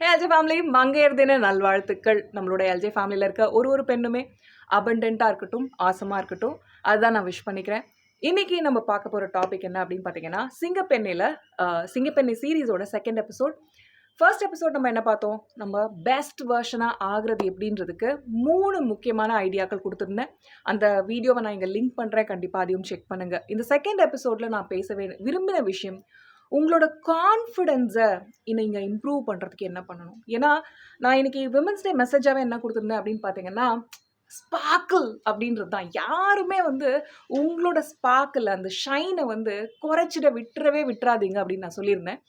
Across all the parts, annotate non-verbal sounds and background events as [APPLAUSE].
LJ family மங்கையர் தின நல்வாழ்த்துக்கள். நம்மளோட எல்ஜே ஃபேமிலியில் இருக்க ஒரு ஒரு பெண்ணுமே அபண்டண்ட்டாக இருக்கட்டும் ஆசமாக இருக்கட்டும். அதுதான் நான் விஷ் பண்ணிக்கிறேன். இன்னைக்கு நம்ம பார்க்க போகிற டாபிக் என்ன அப்படின்னு பார்த்தீங்கன்னா சிங்கப்பெண்ணில் சிங்கப்பெண்ணை சீரீஸோட செகண்ட் எபிசோட் ஃபர்ஸ்ட் எபிசோட் நம்ம என்ன பார்த்தோம்? நம்ம பெஸ்ட் வெர்ஷனாக ஆகிறது எப்படின்றதுக்கு மூணு முக்கியமான ஐடியாக்கள் கொடுத்துருந்தேன். அந்த வீடியோவை நான் இங்கே லிங்க் பண்ணுறேன் கண்டிப்பாக அதையும் செக் பண்ணுங்கள் இந்த செகண்ட் எபிசோடில் நான் பேசவே விரும்பின விஷயம் உங்களோட கான்ஃபிடென்ஸை நீங்கள் இம்ப்ரூவ் பண்ணுறதுக்கு என்ன பண்ணணும்? ஏன்னா நான் இன்னைக்கு விமன்ஸ் டே மெசேஜாகவே என்ன கொடுத்துருந்தேன் அப்படின்னு பார்த்தீங்கன்னா ஸ்பார்க்கிள் அப்படின்றது தான். யாருமே வந்து உங்களோட ஸ்பார்க்கிள் அந்த ஷைனை வந்து குறைச்சிட விட்டுறவே விட்டுறாதீங்க அப்படின்னு நான் சொல்லியிருந்தேன்.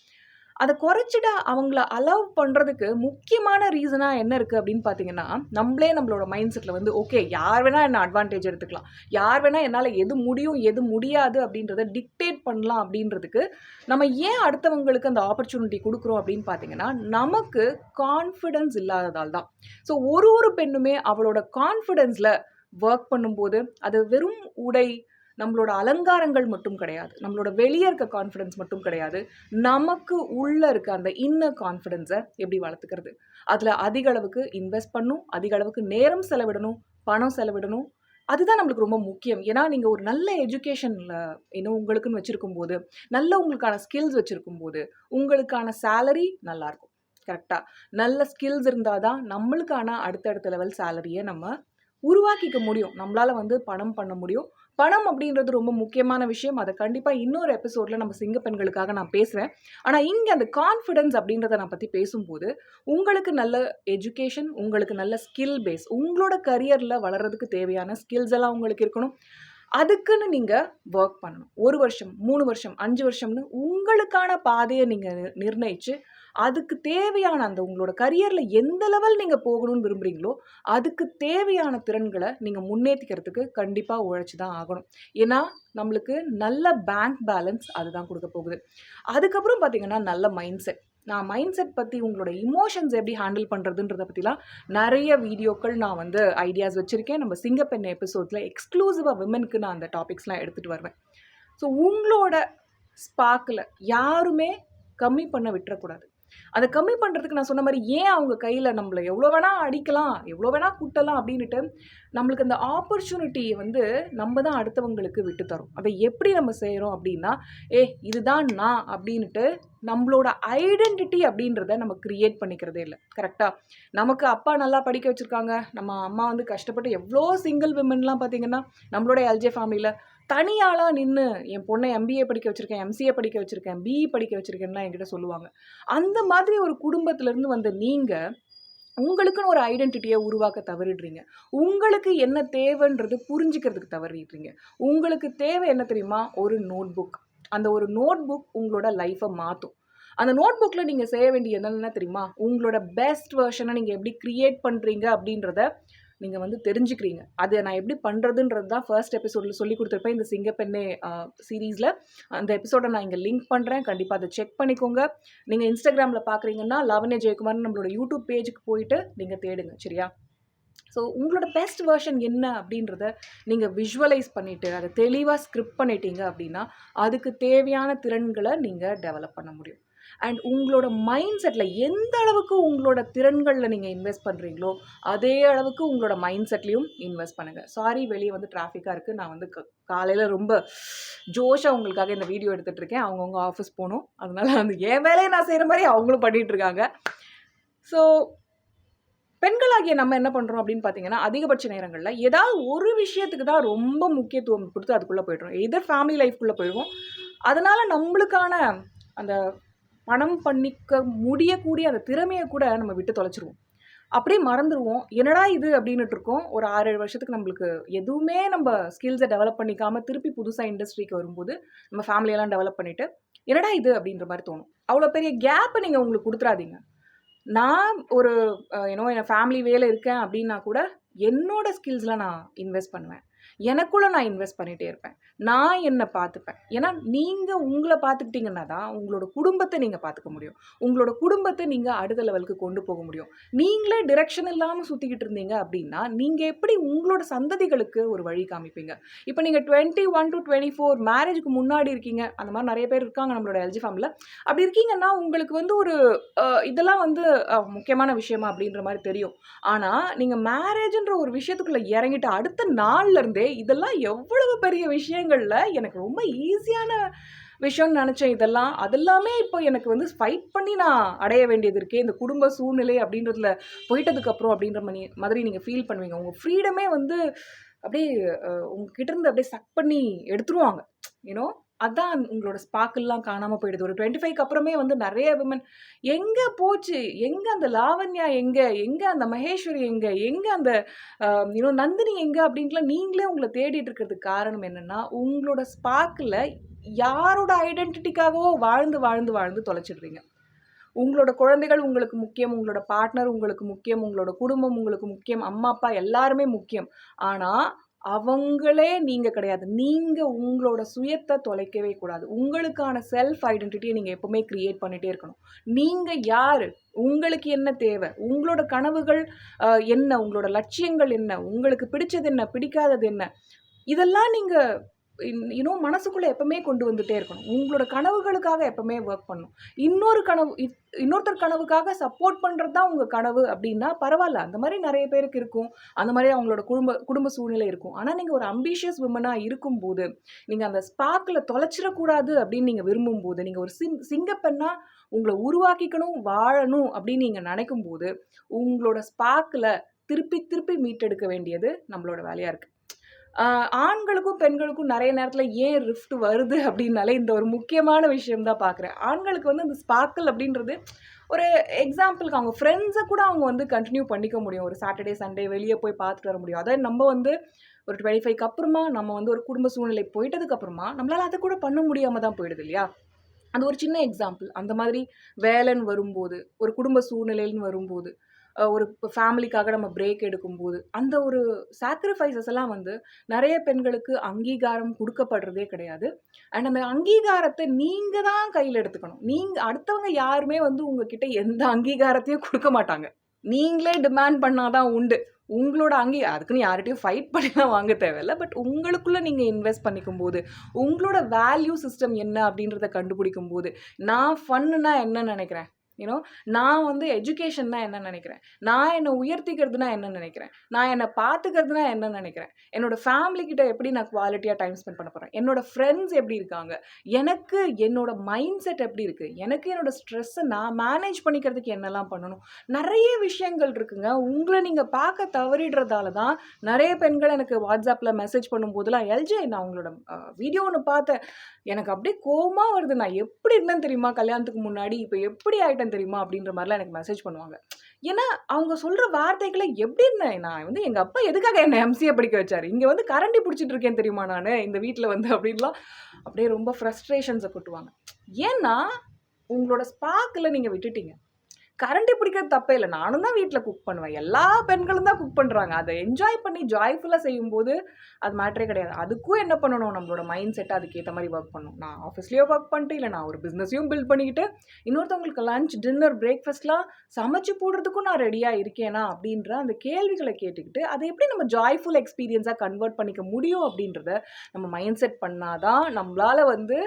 அதை குறைச்சிட அவங்கள அலோவ் பண்ணுறதுக்கு முக்கியமான ரீசனாக என்ன இருக்குது அப்படின்னு பார்த்தீங்கன்னா நம்மளே நம்மளோட மைண்ட் செட்டில் வந்து ஓகே யார் வேணால் என்ன அட்வான்டேஜ் எடுத்துக்கலாம். யார் வேணால் என்னால் எது முடியும் எது முடியாது அப்படின்றத டிக்டேட் பண்ணலாம் அப்படின்றதுக்கு நம்ம ஏன் அடுத்தவங்களுக்கு அந்த ஆப்பர்ச்சுனிட்டி கொடுக்குறோம் அப்படின்னு பார்த்தீங்கன்னா நமக்கு கான்ஃபிடென்ஸ் இல்லாததால் தான். ஸோ ஒரு ஒரு பெண்ணுமே அவளோட கான்ஃபிடென்ஸில் ஒர்க் பண்ணும்போது அது வெறும் உடை நம்மளோட அலங்காரங்கள் மட்டும் கிடையாது. நம்மளோட வெளியே இருக்க கான்ஃபிடென்ஸ் மட்டும் கிடையாது. நமக்கு உள்ளே இருக்க அந்த இன்னர் கான்ஃபிடென்ஸை எப்படி வளர்த்துக்கிறது? அதில் அதிக அளவுக்கு இன்வெஸ்ட் பண்ணும் அதிக அளவுக்கு நேரம் செலவிடணும் பணம் செலவிடணும். அதுதான் நம்மளுக்கு ரொம்ப முக்கியம். ஏன்னா நீங்கள் ஒரு நல்ல எஜுகேஷனில் இன்னும் உங்களுக்குன்னு வச்சுருக்கும் போது நல்ல உங்களுக்கான ஸ்கில்ஸ் வச்சுருக்கும் போது உங்களுக்கான சேலரி நல்லாயிருக்கும் கரெக்டாக நல்ல ஸ்கில்ஸ் இருந்தால் தான் நம்மளுக்கான அடுத்தடுத்த லெவல் சேலரியை நம்ம உருவாக்கிக்க முடியும். நம்மளால் வந்து பணம் பண்ண முடியும். பணம் அப்படின்றது ரொம்ப முக்கியமான விஷயம். அதை கண்டிப்பாக இன்னொரு எபிசோடில் நம்ம சிங்க பெண்களுக்காக நான் பேசுகிறேன் ஆனால் இங்கே அந்த கான்ஃபிடென்ஸ் அப்படின்றத நான் பற்றி பேசும்போது உங்களுக்கு நல்ல எஜுகேஷன் உங்களுக்கு நல்ல ஸ்கில் பேஸ் உங்களோட கரியரில் வளர்கிறதுக்கு தேவையான ஸ்கில்ஸ் எல்லாம் உங்களுக்கு இருக்கணும். அதுக்குன்னு நீங்கள் ஒர்க் பண்ணணும். ஒரு வருஷம் மூணு வருஷம் அஞ்சு வருஷம்னு உங்களுக்கான பாதையை நீங்கள் நிர்ணயித்து அதுக்கு தேவையான அந்த உங்களோட கரியரில் எந்த லெவல் நீங்கள் போகணும்னு விரும்புகிறீங்களோ அதுக்கு தேவையான திறன்களை நீங்கள் முன்னேற்றிக்கிறதுக்கு கண்டிப்பாக உழைச்சி தான் ஆகணும். ஏன்னா நம்மளுக்கு நல்ல பேங்க் பேலன்ஸ் அதுதான் கொடுக்க போகுது. அதுக்கப்புறம் பார்த்தீங்கன்னா நல்ல மைண்ட் செட் நான் மைண்ட் செட் பற்றி உங்களோட இமோஷன்ஸ் எப்படி ஹேண்டில் பண்ணுறதுன்றத பற்றிலாம் நிறைய வீடியோக்கள் நான் வந்து ஐடியாஸ் வச்சுருக்கேன். நம்ம சிங்கப்பெண்ணை எபிசோட்ஸில் எக்ஸ்க்ளூசிவாக விமனுக்கு நான் அந்த டாபிக்ஸ்லாம் எடுத்துகிட்டு வருவேன். ஸோ உங்களோட ஸ்பார்க்கில் யாருமே கம்மி பண்ண விட்டுறக்கூடாது அதை கம்மி பண்ணுறதுக்கு நான் சொன்ன மாதிரி ஏன் அவங்க கையில் நம்மளை எவ்வளோ வேணால் அடிக்கலாம் எவ்வளோ வேணால் குட்டலாம் அப்படின்ட்டு நம்மளுக்கு அந்த ஆப்பர்ச்சுனிட்டியை வந்து நம்ம தான் அடுத்தவங்களுக்கு விட்டு தரும். அதை எப்படி நம்ம செய்கிறோம் அப்படின்னா ஏ இதுதான் நான் அப்படின்ட்டு நம்மளோட ஐடென்டிட்டி அப்படின்றத நம்ம கிரியேட் பண்ணிக்கிறதே இல்லை. கரெக்டாக நமக்கு அப்பா நல்லா படிக்க வச்சுருக்காங்க. நம்ம அம்மா வந்து கஷ்டப்பட்டு எவ்வளோ சிங்கிள் விமன்லாம் பார்த்தீங்கன்னா நம்மளோட எல்ஜே ஃபேமிலியில் தனியாளாக நின்று என் பொண்ணை எம்பிஏ படிக்க வச்சுருக்கேன் எம்சிஏ படிக்க வச்சுருக்கேன் பிஇ படிக்க வச்சுருக்கேன்லாம் என்கிட்ட சொல்லுவாங்க. அந்த மாதிரி ஒரு குடும்பத்துலேருந்து வந்த நீங்கள் உங்களுக்குன்னு ஒரு ஐடென்டிட்டியை உருவாக்க தவறிடுறீங்க. உங்களுக்கு என்ன தேவைன்றது புரிஞ்சுக்கிறதுக்கு தவறிடுறீங்க. உங்களுக்கு தேவை என்ன தெரியுமா? ஒரு நோட் புக் அந்த ஒரு நோட் புக் உங்களோட லைஃப்பை மாற்றும் அந்த நோட் புக்கில் நீங்கள் செய்ய வேண்டிய என்னென்ன தெரியுமா? உங்களோட பெஸ்ட் வெர்ஷனை நீங்கள் எப்படி க்ரியேட் பண்ணுறீங்க அப்படின்றத நீங்கள் வந்து தெரிஞ்சுக்கிறீங்க. அதை நான் எப்படி பண்ணுறதுன்றது தான் ஃபர்ஸ்ட் எபிசோடில் சொல்லி கொடுத்துருப்பேன். இந்த சிங்கப்பெண்ணே சீரீஸில் அந்த எபிசோடை நான் இங்கே லிங்க் பண்ணுறேன் கண்டிப்பாக அதை செக் பண்ணிக்கோங்க. நீங்கள் இன்ஸ்டாகிராமில் பார்க்குறீங்கன்னா லவனே ஜெயக்குமார் நம்மளோட யூடியூப் பேஜுக்கு போயிட்டு நீங்கள் தேடுங்க. சரியா? ஸோ உங்களோட பெஸ்ட் வெர்ஷன் என்ன அப்படின்றத நீங்கள் விஷுவலைஸ் பண்ணிவிட்டு அதை தெளிவாக ஸ்கிரிப்ட் பண்ணிட்டீங்க அப்படின்னா அதுக்கு தேவையான திறன்களை நீங்கள் டெவலப் பண்ண முடியும். அண்ட் உங்களோட மைண்ட் செட்டில் எந்த அளவுக்கு உங்களோட திறன்களில் நீங்கள் இன்வெஸ்ட் பண்ணுறீங்களோ அதே அளவுக்கு உங்களோட மைண்ட் செட்லேயும் இன்வெஸ்ட் பண்ணுங்கள் சாரி வெளியே வந்து டிராஃபிக்காக இருக்குது நான் வந்து காலையில் ரொம்ப ஜோஷாக உங்களுக்காக இந்த வீடியோ எடுத்துகிட்டு இருக்கேன் அவங்கவுங்க ஆஃபீஸ் போகணும் அதனால் வந்து என் வேலையை நான் செய்கிற மாதிரி அவங்களும் பண்ணிகிட்டு இருக்காங்க ஸோ பெண்களாகிய நம்ம என்ன பண்ணுறோம் அப்படின்னு பார்த்தீங்கன்னா அதிகபட்ச நேரங்களில் ஏதாவது ஒரு விஷயத்துக்கு தான் ரொம்ப முக்கியத்துவம் கொடுத்து அதுக்குள்ளே போய்ட்றோம். எதர் ஃபேமிலி லைஃப்குள்ளே போயிடுவோம். அதனால் நம்மளுக்கான அந்த பணம் பண்ணிக்க முடியக்கூடிய அந்த திறமையை கூட நம்ம விட்டு தொலைச்சிருவோம். அப்படியே மறந்துடுவோம் என்னடா இது அப்படின்னுட்டு இருக்கோம். ஒரு ஆறு ஏழு வருஷத்துக்கு நம்மளுக்கு எதுவுமே நம்ம ஸ்கில்ஸை டெவலப் பண்ணிக்காம திருப்பி புதுசாக இண்டஸ்ட்ரிக்கு வரும்போது நம்ம ஃபேமிலியெல்லாம் டெவலப் பண்ணிவிட்டு என்னடா இது அப்படின்ற மாதிரி தோணும். அவ்வளோ பெரிய கேப்பை நீங்கள் உங்களுக்கு கொடுத்துறாதீங்க. நான் ஒரு ஏன்னோ என் ஃபேமிலி வேலை இருக்கேன் அப்படின்னா கூட என்னோட ஸ்கில்ஸில் நான் இன்வெஸ்ட் பண்ணுவேன். எனக்குள்ளே நான் இன்வெஸ்ட் பண்ணிகிட்டே இருப்பேன். நான் என்னை பார்த்துப்பேன். ஏன்னா நீங்கள் உங்களை பார்த்துக்கிட்டிங்கன்னா தான் உங்களோட குடும்பத்தை நீங்கள் பார்த்துக்க முடியும். உங்களோட குடும்பத்தை நீங்கள் அடுத்த லெவலுக்கு கொண்டு போக முடியும். நீங்களே டிரெக்ஷன் இல்லாமல் சுற்றிக்கிட்டு இருந்தீங்க அப்படின்னா நீங்கள் எப்படி உங்களோட சந்ததிகளுக்கு ஒரு வழி காமிப்பீங்க? இப்போ நீங்கள் twenty one to twenty four மேரேஜுக்கு முன்னாடி இருக்கீங்க. அந்த மாதிரி நிறைய பேர் இருக்காங்க நம்மளோட எல்ஜி ஃபார்மில் அப்படி இருக்கீங்கன்னா உங்களுக்கு வந்து ஒரு இதெல்லாம் வந்து முக்கியமான விஷயமா அப்படின்ற மாதிரி தெரியும். ஆனால் நீங்கள் மேரேஜ்ன்ற ஒரு விஷயத்துக்குள்ளே இறங்கிட்டு அடுத்த நாள்லேருந்தே இதெல்லாம் எவ்வளவு பெரிய விஷயங்களில் எனக்கு ரொம்ப ஈஸியான விஷயம்னு நினச்சேன் இதெல்லாம். அதெல்லாமே இப்போ எனக்கு வந்து ஃபைட் பண்ணி நான் அடைய வேண்டியது இருக்கே. இந்த குடும்ப சூழ்நிலை அப்படின்றதுல போயிட்டதுக்கப்புறம் அப்படின்ற மணி மாதிரி நீங்கள் ஃபீல் பண்ணுவீங்க. உங்கள் ஃப்ரீடமே வந்து அப்படியே உங்ககிட்ட இருந்து அப்படியே சக் பண்ணி எடுத்துருவாங்க. யூனோ அதான் உங்களோட ஸ்பாக்கெல்லாம் காணாமல் போயிடுது. ஒரு டுவெண்ட்டி ஃபைவ்க்கு அப்புறமே வந்து நிறைய விமன் எங்கே போச்சு? எங்கே அந்த லாவண்யா எங்கே? எங்கே அந்த மகேஸ்வரி எங்கே? எங்கே அந்த இன்னும் நந்தினி எங்கே? அப்படின்ட்டுலாம் நீங்களே உங்களை தேடிட்டு இருக்கிறதுக்கு காரணம் என்னென்னா உங்களோட ஸ்பார்க்கில் யாரோட ஐடென்டிட்டிக்காகவோ வாழ்ந்து வாழ்ந்து வாழ்ந்து தொலைச்சிடுறீங்க. உங்களோட குழந்தைகள் உங்களுக்கு முக்கியம் உங்களோட பார்ட்னர் உங்களுக்கு முக்கியம் உங்களோட குடும்பம் உங்களுக்கு முக்கியம் அம்மா அப்பா எல்லாருமே முக்கியம். ஆனால் அவங்களே நீங்கள் கிடையாது. நீங்கள் உங்களோட சுயத்தை தொலைக்கவே கூடாது. உங்களுக்கான செல்ஃப் ஐடென்டிட்டியை நீங்கள் எப்போவுமே க்ரியேட் பண்ணிகிட்டே இருக்கணும். நீங்கள் யார்? உங்களுக்கு என்ன தேவை? உங்களோட கனவுகள் என்ன? உங்களோட லட்சியங்கள் என்ன? உங்களுக்கு பிடிச்சது என்ன? பிடிக்காதது என்ன? இதெல்லாம் நீங்கள் இன்னும் மனசுக்குள்ளே எப்பவுமே கொண்டு வந்துகிட்டே இருக்கணும். உங்களோட கனவுகளுக்காக எப்பவுமே ஒர்க் பண்ணணும். இன்னொரு கனவு இப்- இன்னொருத்தர் கனவுக்காக சப்போர்ட் பண்ணுறது தான் உங்கள் கனவு அப்படின்னா பரவாயில்ல. அந்த மாதிரி நிறைய பேருக்கு இருக்கும். அந்த மாதிரி அவங்களோட குடும்ப குடும்ப சூழ்நிலை இருக்கும். ஆனால் நீங்கள் ஒரு அம்பிஷியஸ் விமனாக இருக்கும்போது நீங்கள் அந்த ஸ்பார்க்கில் தொலைச்சிடக்கூடாது அப்படின்னு நீங்கள் விரும்பும்போது நீங்கள் ஒரு சிங் சிங்கப்பெண்ணாக உங்களை உருவாக்கிக்கணும் வாழணும் அப்படின்னு நீங்கள் நினைக்கும் போது உங்களோட ஸ்பார்க்கில் திருப்பி திருப்பி மீட்டெடுக்க வேண்டியது நம்மளோட வேலையாக இருக்குது ஆண்களுக்கும் பெண்களுக்கும் நிறைய நேரத்தில் ஏன் ரிஃப்ட் வருது அப்படின்னாலே இந்த ஒரு முக்கியமான விஷயம் தான் பார்க்குறேன் ஆண்களுக்கு வந்து அந்த ஸ்பார்க்கிள் அப்படின்றது ஒரு எக்ஸாம்பிளுக்கு அவங்க ஃப்ரெண்ட்ஸை கூட அவங்க வந்து கண்டினியூ பண்ணிக்க முடியும். ஒரு சாட்டர்டே சண்டே வெளியே போய் பார்த்துட்டு வர முடியும். அதாவது நம்ம வந்து ஒரு டுவெண்ட்டி ஃபைவ்க்கு அப்புறமா நம்ம வந்து ஒரு குடும்ப சூழ்நிலை போயிட்டதுக்கப்புறமா நம்மளால் அதை கூட பண்ண முடியாமல் தான் போயிடுது இல்லையா? அது ஒரு சின்ன எக்ஸாம்பிள் அந்த மாதிரி வேலைன்னு வரும்போது ஒரு குடும்ப சூழ்நிலைன்னு வரும்போது ஒரு இப்போ ஃபேமிலிக்காக நம்ம பிரேக் எடுக்கும்போது அந்த ஒரு சாக்ரிஃபைசஸ் எல்லாம் வந்து நிறைய பெண்களுக்கு அங்கீகாரம் கொடுக்கப்படுறதே கிடையாது. அண்ட் அந்த அங்கீகாரத்தை நீங்கள் தான் கையில் எடுத்துக்கணும். நீங்கள் அடுத்தவங்க யாருமே வந்து உங்ககிட்ட எந்த அங்கீகாரத்தையும் கொடுக்க மாட்டாங்க. நீங்களே டிமாண்ட் பண்ணாதான் உண்டு. உங்களோட அங்கே அதுக்குன்னு யார்கிட்டையும் ஃபைட் பண்ணிலாம் வாங்க தேவையில்ல. பட் உங்களுக்குள்ளே நீங்கள் இன்வெஸ்ட் பண்ணிக்கும் போது உங்களோட வேல்யூ சிஸ்டம் என்ன அப்படின்றத கண்டுபிடிக்கும் போது நான் ஃபன்னுனா என்ன நினைக்கிறேன்? யூனோ நான் வந்து எஜுகேஷன்னா என்ன நினைக்கிறேன். நான் என்னை உயர்த்திக்கிறதுனா என்ன நினைக்கிறேன். நான் என்னை பார்த்துக்கிறதுனா என்ன நினைக்கிறேன். என்னோட ஃபேமிலி கிட்ட எப்படி நான் குவாலிட்டியாக டைம் ஸ்பெண்ட் பண்ண போகிறேன் என்னோட ஃப்ரெண்ட்ஸ் எப்படி இருக்காங்க? எனக்கு என்னோட மைண்ட் செட் எப்படி இருக்குது எனக்கு என்னோட ஸ்ட்ரெஸ்ஸை நான் மேனேஜ் பண்ணிக்கிறதுக்கு என்னெல்லாம் பண்ணணும்? நிறைய விஷயங்கள் இருக்குங்க. உங்களை நீங்கள் பார்க்க தவறிடுறதால தான் நிறைய பெண்கள் எனக்கு வாட்ஸ்அப்பில் மெசேஜ் பண்ணும்போதெல்லாம் எல்ஜே நான் உங்களோட வீடியோ ஒன்று பார்த்தேன். எனக்கு அப்படியே கோபமாக வருது. நான் எப்படி இருந்தேன் தெரியுமா? கல்யாணத்துக்கு முன்னாடி. இப்போ எப்படி ஆகிட்டேன் ஆயிட்டேன் தெரியுமா? அப்படின்ற மாதிரிலாம் எனக்கு மெசேஜ் பண்ணுவாங்க. ஏன்னா அவங்க சொல்கிற வார்த்தைகளை எப்படி இருந்தேன்? நான் வந்து எங்கள் அப்பா எதுக்காக என்னை எம்சிஏ படிக்க வச்சார்? இங்கே வந்து கரண்டி பிடிச்சிட்டு இருக்கேன் தெரியுமா நான்? இந்த வீட்டில் வந்து அப்படின்லாம் அப்படியே ரொம்ப ஃப்ரஸ்ட்ரேஷன்ஸை கொட்டுவாங்க. ஏன்னா உங்களோட ஸ்பார்க்கில் நீங்கள் விட்டுட்டீங்க. கரண்டி பிடிக்கிறது தப்பே இல்லை. நானும் தான் வீட்டில் குக் பண்ணுவேன். எல்லா பெண்களும் தான் குக் பண்ணுறாங்க அதை என்ஜாய் பண்ணி ஜாய்ஃபுல்லாக செய்யும்போது அது மேட்ரே கிடையாது. அதுக்கும் என்ன பண்ணணும்? நம்மளோட மைண்ட் செட்டை அதுக்கேற்ற மாதிரி ஒர்க் பண்ணணும். நான் ஆஃபீஸ்லேயோ ஒர்க் பண்ணிட்டு இல்லை நான் ஒரு பிஸ்னஸையும் பில்ட் பண்ணிக்கிட்டு இன்னொருத்தவங்களுக்கு லஞ்ச் டின்னர் பிரேக்ஃபாஸ்ட்லாம் சமைச்சு போடுறதுக்கும் நான் ரெடியாக இருக்கேனா? அப்படின்ற அந்த கேள்விகளை கேட்டுக்கிட்டு அதை எப்படி நம்ம ஜாய்ஃபுல் எக்ஸ்பீரியன்ஸாக கன்வெர்ட் பண்ணிக்க முடியும் அப்படின்றத நம்ம மைண்ட் செட் பண்ணாதான் நம்மளால் வந்து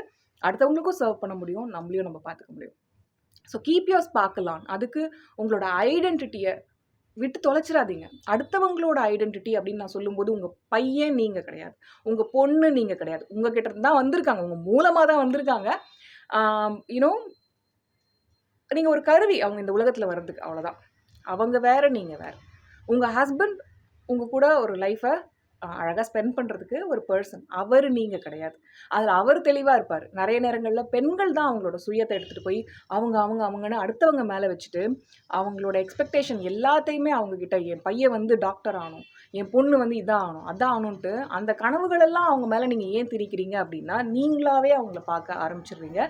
அடுத்தவங்களுக்கும் சர்வ் பண்ண முடியும். நம்மளையும் நம்ம பார்த்துக்க முடியும். ஸோ கீப் யோர் ஸ்பார்க்கலான் அதுக்கு உங்களோட ஐடென்டிட்டியை விட்டு தொலைச்சிடாதீங்க. அடுத்தவங்களோட ஐடென்டிட்டி அப்படின்னு நான் சொல்லும்போது உங்கள் பையன் நீங்கள் கிடையாது. உங்கள் பொண்ணு நீங்கள் கிடையாது. உங்கள் கிட்ட இருந்து தான் வந்திருக்காங்க. உங்கள் மூலமாக தான் வந்திருக்காங்க. யூனோ நீங்கள் ஒரு கருவி அவங்க இந்த உலகத்தில் வர்றதுக்கு. அவ்வளோதான் அவங்க வேறு நீங்கள் வேறு. உங்கள் ஹஸ்பண்ட் உங்கள் கூட ஒரு லைஃப்பை அழகாக ஸ்பெண்ட் பண்ணுறதுக்கு ஒரு பர்சன் அவர் நீங்கள் கிடையாது. அதில் அவர் தெளிவாக இருப்பார். நிறைய நேரங்களில் பெண்கள் தான் அவங்களோட சுயத்தை எடுத்துகிட்டு போய் அவங்க அவங்க அவங்கன்னு அடுத்தவங்க மேலே வச்சுட்டு அவங்களோட எக்ஸ்பெக்டேஷன் எல்லாத்தையுமே அவங்கக்கிட்ட என் பையன் வந்து டாக்டர் ஆகணும் என் பொண்ணு வந்து இதான் ஆகணும் அதான் ஆகணுன்ட்டு அந்த கனவுகளெல்லாம் அவங்க மேலே நீங்கள் ஏன் திரிக்கிறீங்க அப்படின்னா நீங்களாவே அவங்கள பார்க்க ஆரம்பிச்சிடுறீங்க.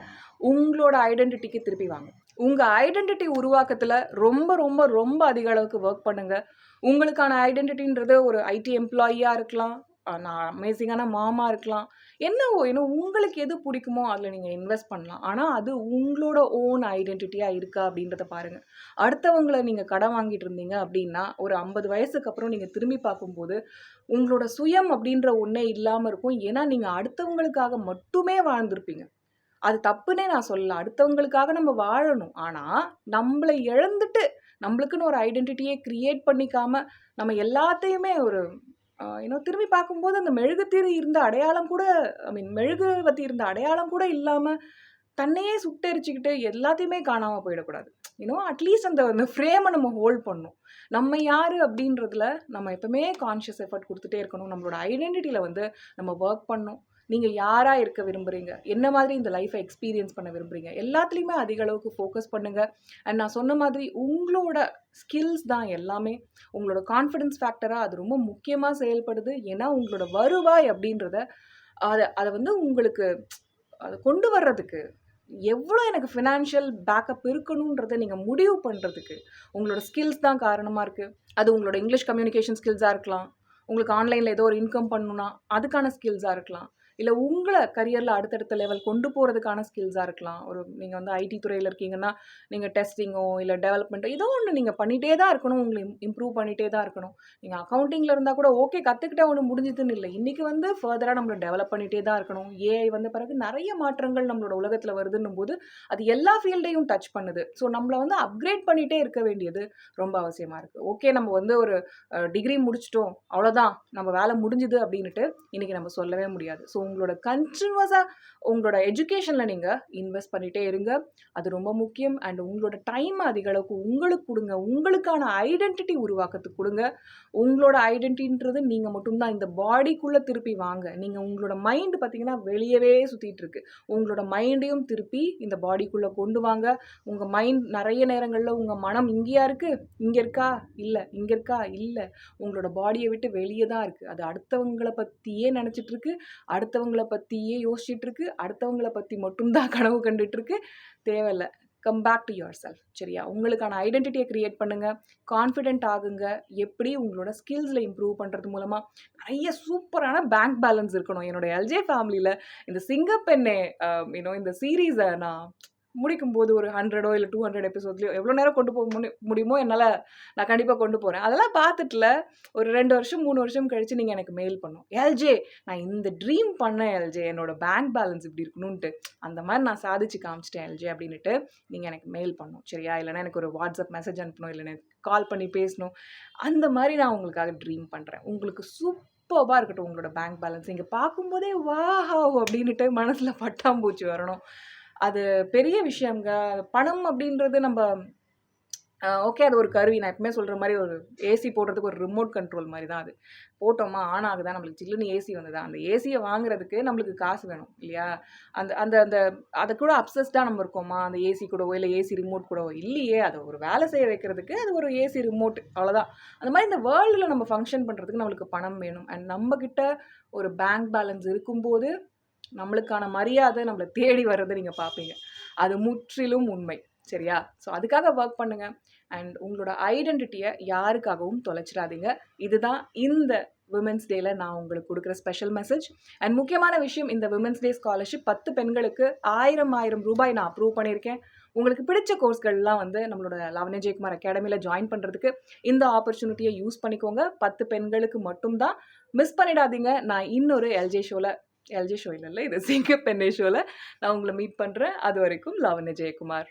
உங்களோட ஐடென்டிட்டிக்கு திருப்பி வாங்க. உங்கள் ஐடென்டிட்டி உருவாக்கத்தில் ரொம்ப ரொம்ப ரொம்ப அதிக அளவுக்கு ஒர்க் பண்ணுங்கள் உங்களுக்கான ஐடென்டிட்டின்றது ஒரு ஐடி எம்ப்ளாயியாக இருக்கலாம் நான் அமேசிங்கான மாமா இருக்கலாம். என்னவோ ஏன்னா உங்களுக்கு எது பிடிக்குமோ அதில் நீங்கள் இன்வெஸ்ட் பண்ணலாம். ஆனால் அது உங்களோட ஓன் ஐடென்டிட்டியாக இருக்கா அப்படின்றத பாருங்கள் அடுத்தவங்களை நீங்கள் கடன் வாங்கிட்டு இருந்தீங்க அப்படின்னா, ஒரு 50 வயசுக்கு அப்புறம் நீங்கள் திரும்பி பார்க்கும்போது, உங்களோட சுயம் அப்படின்ற ஒன்றே இல்லாமல் இருக்கும். ஏன்னா நீங்கள் அடுத்தவங்களுக்காக மட்டுமே வாழ்ந்திருப்பீங்க. அது தப்புன்னே நான் சொல்லல. அடுத்தவங்களுக்காக நம்ம வாழணும். ஆனால் நம்மளை இழந்துட்டு, நம்மளுக்குன்னு ஒரு ஐடென்டிட்டியே கிரியேட் பண்ணிக்காம, நம்ம எல்லாத்தையுமே ஒரு இன்னும் திரும்பி பார்க்கும்போது அந்த மெழுகுத்திரி இருந்த அடையாளம் கூட ஐ மீன் மெழுகுவர்த்தி இருந்த அடையாளம் கூட இல்லாமல் தன்னையே சுட்டெரிச்சுக்கிட்டு எல்லாத்தையுமே காணாமல் போயிடக்கூடாது. இன்னும் அட்லீஸ்ட் அந்த அந்த ஃப்ரேமை நம்ம ஹோல்ட் பண்ணும் நம்ம யார் அப்படின்றதுல நம்ம எப்பவுமே கான்ஷியஸ் எஃபோர்ட் கொடுத்துட்டே இருக்கணும். நம்மளோட ஐடென்டிட்டியில் வந்து நம்ம ஒர்க் பண்ணணும். நீங்கள் யாராக இருக்க விரும்புகிறீங்க என்ன மாதிரி இந்த லைஃப்பை எக்ஸ்பீரியன்ஸ் பண்ண விரும்புகிறீங்க எல்லாத்துலேயுமே அதிக அளவுக்கு ஃபோக்கஸ் பண்ணுங்கள் அண்ட் நான் சொன்ன மாதிரி உங்களோட ஸ்கில்ஸ் தான் எல்லாமே. உங்களோட கான்ஃபிடன்ஸ் ஃபேக்டராக அது ரொம்ப முக்கியமாக செயல்படுது. ஏன்னா உங்களோட வருவாய் அப்படின்றத அதை அதை வந்து உங்களுக்கு அதை கொண்டு வர்றதுக்கு, எவ்வளோ எனக்கு ஃபினான்ஷியல் பேக்கப் இருக்கணுன்றதை நீங்கள் முடிவு பண்ணுறதுக்கு உங்களோட ஸ்கில்ஸ் தான் காரணமாக இருக்குது அது உங்களோட இங்கிலீஷ் கம்யூனிகேஷன் ஸ்கில்ஸாக இருக்கலாம். உங்களுக்கு ஆன்லைனில் ஏதோ ஒரு இன்கம் பண்ணணுன்னா அதுக்கான ஸ்கில்ஸாக இருக்கலாம். இல்லை உங்களை கரியரில் அடுத்தடுத்த லெவல் கொண்டு போகிறதுக்கான ஸ்கில்ஸாக இருக்கலாம். ஒரு நீங்கள் வந்து ஐடி துறையில் இருக்கீங்கன்னா, நீங்கள் டெஸ்டிங்கோ, இல்லை டெவலப்மெண்ட்டோ ஏதோ ஒன்று நீங்கள் பண்ணிகிட்டே தான் இருக்கணும். உங்களை இம் இம்ப்ரூவ் பண்ணிகிட்டே தான் இருக்கணும். நீங்கள் அக்கௌண்டிங்கில் இருந்தால் கூட ஓகே கற்றுக்கிட்டா ஒன்று முடிஞ்சதுன்னு இல்லை இன்றைக்கி வந்து ஃபர்தராக நம்மள டெவலப் பண்ணிகிட்டே தான் இருக்கணும். ஏஐ வந்த பிறகு நிறைய மாற்றங்கள் நம்மளோட உலகத்தில் வருதுன்னும் போது அது எல்லா ஃபீல்டையும் டச் பண்ணுது. ஸோ நம்மளை வந்து அப்கிரேட் பண்ணிகிட்டே இருக்க வேண்டியது ரொம்ப அவசியமாக இருக்குது ஓகே நம்ம வந்து ஒரு டிகிரி முடிச்சிட்டோம் அவ்வளோதான் நம்ம வேலை முடிஞ்சுது அப்படின்ட்டு இன்றைக்கி நம்ம சொல்லவே முடியாது. ஸோ உங்களோட கன்டினியூவஸா உங்களோட எஜுகேஷனில் நீங்கள் இன்வெஸ்ட் பண்ணிகிட்டே இருங்க. அது ரொம்ப முக்கியம். அண்ட் உங்களோட டைம் அதிக அளவுக்கு உங்களுக்கு கொடுங்க உங்களுக்கான ஐடென்டிட்டி உருவாக்கத்துக்கு கொடுங்க உங்களோட ஐடென்டிட்டின்றது நீங்கள் மட்டும்தான் இந்த பாடிக்குள்ளே திருப்பி வாங்க. நீங்கள் உங்களோட மைண்டு பார்த்தீங்கன்னா, வெளியவே சுற்றிட்டு இருக்கு. உங்களோட மைண்டையும் திருப்பி இந்த பாடிக்குள்ளே கொண்டு வாங்க. உங்கள் மைண்ட் நிறைய நேரங்களில் உங்கள் மனம் இங்கேயா இருக்குது இங்கே இருக்கா? இல்லை இங்கே இருக்கா? இல்லை உங்களோட பாடியை விட்டு வெளியே தான் இருக்குது அது அடுத்தவங்கள பற்றியே நெனச்சிட்டு இருக்கு. அடுத்தவங்கள பற்றியே யோசிச்சுட்டு இருக்கு. அடுத்தவங்கள பற்றி மட்டும் தான் [LAUGHS] கனவு கண்டுட்டு தேவையில்லை தேவையில்ல. Come back to yourself சரியா? உங்களுக்கான ஐடென்டிட்டியை க்ரியேட் பண்ணுங்கள் கான்ஃபிடென்ட் ஆகுங்க. எப்படி உங்களோட ஸ்கில்ஸில் இம்ப்ரூவ் பண்ணுறது மூலமாக நிறைய சூப்பரான பேங்க் பேலன்ஸ் இருக்கணும். என்னோட எல்ஜே ஃபேமிலியில் இந்த சிங்கப்பெண்ணே um, யூனோ இந்த சீரீஸை நான் முடிக்கும்போது ஒரு ஹண்ட்ரடோ இல்லை டூ ஹண்ட்ரட் எபிசோட்லையோ எவ்வளோ நேரம் கொண்டு போக முடி முடியுமோ என்னால் நான் கண்டிப்பாக கொண்டு போகிறேன் அதெல்லாம் பார்த்துட்டுல ஒரு ரெண்டு வருஷம், மூணு வருஷம் கழித்து நீங்கள் எனக்கு மெயில் பண்ணணும். எல்ஜே நான் இந்த ட்ரீம் பண்ணேன் எல்ஜே. என்னோட பேங்க் பேலன்ஸ் இப்படி இருக்கணும்ன்ட்டு அந்த மாதிரி நான் சாதிச்சு காமிச்சிட்டேன் எல்ஜே அப்படின்ட்டு நீங்கள் எனக்கு மெயில் பண்ணும் சரியா? இல்லைன்னா எனக்கு ஒரு வாட்ஸ்அப் மெசேஜ் அனுப்பணும். இல்ல எனக்கு கால் பண்ணி பேசணும். அந்த மாதிரி நான் உங்களுக்காக ட்ரீம் பண்ணுறேன் உங்களுக்கு சூப்பர்வாக இருக்கட்டும் உங்களோட பேங்க் பேலன்ஸ். இங்கே பார்க்கும்போதே வாவ்! அப்படின்ட்டு மனசில் பட்டாம்பூச்சி வரணும். அது பெரிய விஷயம்ங்க. பணம் அப்படின்றது நம்ம ஓகே அது ஒரு கருவி. நான் எப்பவுமே சொல்கிற மாதிரி ஒரு ஏசி போடுறதுக்கு ஒரு ரிமோட் கண்ட்ரோல் மாதிரி தான் அது. போட்டோமா, ஆன் ஆகுதா, நம்மளுக்கு சில்லுன்னு ஏசி வந்ததா, அந்த ஏசியை வாங்குறதுக்கு நம்மளுக்கு காசு வேணும் இல்லையா? அந்த அந்த அந்த அதை கூட அப்சஸ்டாக நம்ம இருக்கோமா? அந்த ஏசி கூடவோ, இல்லை ஏசி ரிமோட் கூடவோ இல்லையே. அதை ஒரு வேலை செய்ய வைக்கிறதுக்கு அது ஒரு ஏசி ரிமோட் அவ்வளோதான். அந்த மாதிரி இந்த வேர்ல்டில் நம்ம ஃபங்க்ஷன் பண்ணுறதுக்கு நம்மளுக்கு பணம் வேணும். அண்ட் நம்மக்கிட்ட ஒரு பேங்க் பேலன்ஸ் இருக்கும்போது, நம்மளுக்கான மரியாதை நம்மளை தேடி வர்றதை நீங்கள் பார்ப்பீங்க. அது முற்றிலும் உண்மை. சரியா? ஸோ அதுக்காக ஒர்க் பண்ணுங்க. அண்ட் உங்களோட ஐடென்டிட்டியை யாருக்காகவும் தொலைச்சிடாதீங்க. இதுதான் இந்த விமென்ஸ் டேல நான் உங்களுக்கு கொடுக்குற ஸ்பெஷல் மெசேஜ். அண்ட் முக்கியமான விஷயம் இந்த விமென்ஸ் டே ஸ்காலர்ஷிப் 10 பெண்களுக்கு ஆயிரம் ஆயிரம் ரூபாய் நான் அப்ரூவ் பண்ணியிருக்கேன். உங்களுக்கு பிடிச்ச கோர்ஸ்கள்லாம் வந்து நம்மளோட லாவண்யா ஜெயக்குமார் அகாடமியில் ஜாயின் பண்ணுறதுக்கு இந்த ஆப்பர்ச்சுனிட்டியை யூஸ் பண்ணிக்கோங்க. 10 பெண்களுக்கு மட்டும் தான். மிஸ் பண்ணிடாதீங்க. நான் இன்னொரு எல்ஜே ஷோவில் எல்ஜி ஷோ இல்லை இது சிங்கப்பெண்ணே ஷோவில் நான் உங்களை மீட் பண்ணுறேன் அது வரைக்கும் லாவண்யா ஜெயக்குமார்.